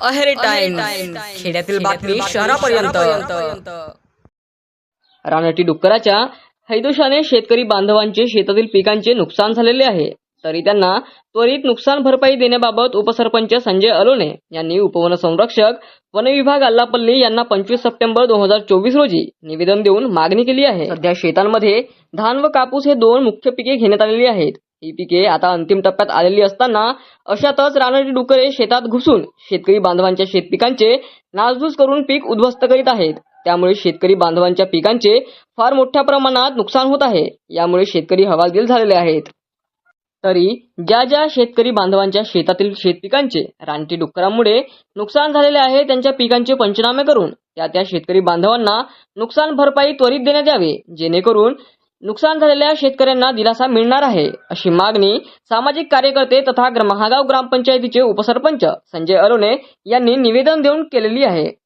Aheri time खेड्यातील बातमी शहरापर्यंत. रानटी डुक्कराच्या हैदोशाने शेतकरी बांधवांचे शेतातील पिकांचे नुकसान झालेले आहे. तरी त्यांना त्वरित नुकसान भरपाई देण्याबाबत उपसरपंच संजय अलोने यांनी उपवन संरक्षक वन विभाग अल्लापल्ली यांना पंचवीस सप्टेंबर दोन हजार चोवीस रोजी निवेदन देऊन मागणी केली आहे. सध्या शेतांमध्ये धान व कापूस हे दोन मुख्य पिके घेण्यात आलेली आहेत. ही पिके आता अंतिम टप्प्यात आलेली असताना अशातच रानटी डुकरे शेतात घुसून शेतकरी बांधवांच्या शेतपिकांचे नासधूस करून पीक उद्ध्वस्त करीत आहेत. त्यामुळे शेतकरी बांधवांच्या पिकांचे फार मोठ्या प्रमाणात नुकसान होत आहे. यामुळे शेतकरी हवालदिल झालेले आहेत. तरी ज्या ज्या शेतकरी बांधवांच्या शेतातील शेतपिकांचे रानटी डुक्करांमुळे नुकसान झालेले आहे त्यांच्या पिकांचे पंचनामे करून त्या त्या शेतकरी बांधवांना नुकसान भरपाई त्वरित देण्यात यावे जेणेकरून नुकसान झालेल्या शेतकऱ्यांना दिलासा मिळणार आहे अशी मागणी सामाजिक कार्यकर्ते तथा ग्र- महागाव ग्रामपंचायतीचे उपसरपंच संजय अरोने यांनी निवेदन देऊन केलेली आहे.